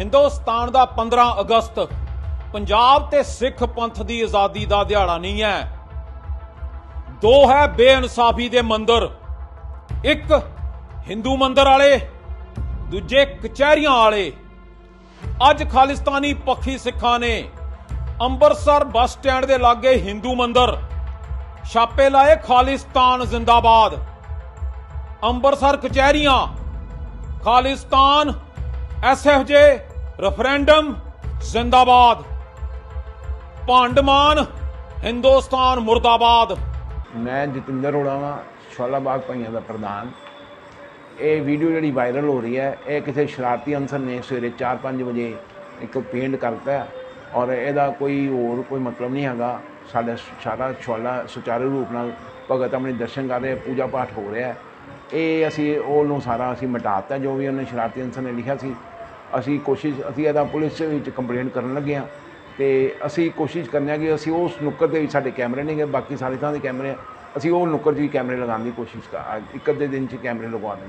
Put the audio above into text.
ਹਿੰਦੁਸਤਾਨ ਦਾ 15 ਅਗਸਤ, ਪੰਜਾਬ ਤੇ ਸਿੱਖ ਪੰਥ ਦੀ ਆਜ਼ਾਦੀ ਦਾ ਦਿਹਾੜਾ ਨਹੀਂ ਹੈ। ਦੋ ਹੈ ਬੇਇਨਸਾਫੀ ਦੇ ਮੰਦਰ, ਇੱਕ ਹਿੰਦੂ ਮੰਦਰ ਵਾਲੇ, ਦੂਜੇ ਕਚਹਿਰੀਆਂ ਵਾਲੇ। ਅੱਜ ਖਾਲਿਸਤਾਨੀ ਪੱਖੀ ਸਿੱਖਾਂ ਨੇ ਅੰਮ੍ਰਿਤਸਰ ਬੱਸ ਸਟੈਂਡ ਦੇ ਲਾਗੇ ਹਿੰਦੂ ਮੰਦਰ ਛਾਪੇ ਲਾਏ ਖਾਲਿਸਤਾਨ ਜ਼ਿੰਦਾਬਾਦ। ਅੰਮ੍ਰਿਤਸਰ ਕਚਹਿਰੀਆਂ, ਖਾਲਿਸਤਾਨ ਐਸਐਫਜੇ ਰੈਫਰੈਂਡਮ ਜ਼ਿੰਦਾਬਾਦ ਭਾਂਡਮਾਨ ਹਿੰਦੁਸਤਾਨ ਮੁਰਦਾਬਾਦ ਮੈਂ ਜਤਿੰਦਰ ਅਰੋੜਾ ਵਾਂ ਸ਼ਵਾਲਾਬਾਗ ਭਾਈਆਂ ਦਾ ਪ੍ਰਧਾਨ। ਇਹ ਵੀਡੀਓ ਜਿਹੜੀ ਵਾਇਰਲ ਹੋ ਰਹੀ ਹੈ, ਇਹ ਕਿਸੇ ਸ਼ਰਾਰਤੀ ਅਨਸਰ ਨੇ ਸਵੇਰੇ 4-5 ਵਜੇ ਇੱਕ ਪੇਂਟ ਕਰਤਾ ਹੈ ਔਰ ਇਹਦਾ ਕੋਈ ਹੋਰ ਕੋਈ ਮਤਲਬ ਨਹੀਂ ਹੈਗਾ। ਸਾਡਾ ਸਾਰਾ ਸ਼ਵਾਲਾ ਸੁਚਾਰੂ ਰੂਪ ਨਾਲ ਭਗਤ ਆਪਣੇ ਦਰਸ਼ਨ ਕਰ ਰਹੇ, ਪੂਜਾ ਪਾਠ ਹੋ ਰਿਹਾ ਇਹ ਅਸੀਂ, ਉਹ ਨੂੰ ਸਾਰਾ ਅਸੀਂ ਮਿਟਾਤਾ, ਜੋ ਵੀ ਉਹਨੇ ਸ਼ਰਾਰਤੀ ਅਨਸਰ ਨੇ ਲਿਖਿਆ ਸੀ। ਅਸੀਂ ਕੋਸ਼ਿਸ਼, ਅਸੀਂ ਇਹਦਾ ਪੁਲਿਸ ਵਿੱਚ ਕੰਪਲੇਂਟ ਕਰਨ ਲੱਗੇ ਹਾਂ ਤੇ ਅਸੀਂ ਕੋਸ਼ਿਸ਼ ਕਰਨੇ ਆ ਕਿ ਅਸੀਂ ਉਸ ਨੁੱਕਰ ਦੇ ਵਿੱਚ ਸਾਡੇ ਕੈਮਰੇ ਨਹੀਂ ਗਏ, ਬਾਕੀ ਸਾਰੇ ਥਾਂ ਦੇ ਕੈਮਰੇ ਆ। ਅਸੀਂ ਉਹ ਨੁੱਕਰ 'ਚ ਵੀ ਕੈਮਰੇ ਲਗਾਉਣ ਦੀ ਕੋਸ਼ਿਸ਼ ਕਰ, ਇੱਕ ਅੱਧੇ ਦਿਨ 'ਚ ਕੈਮਰੇ ਲਗਵਾ ਦੇਣਗੇ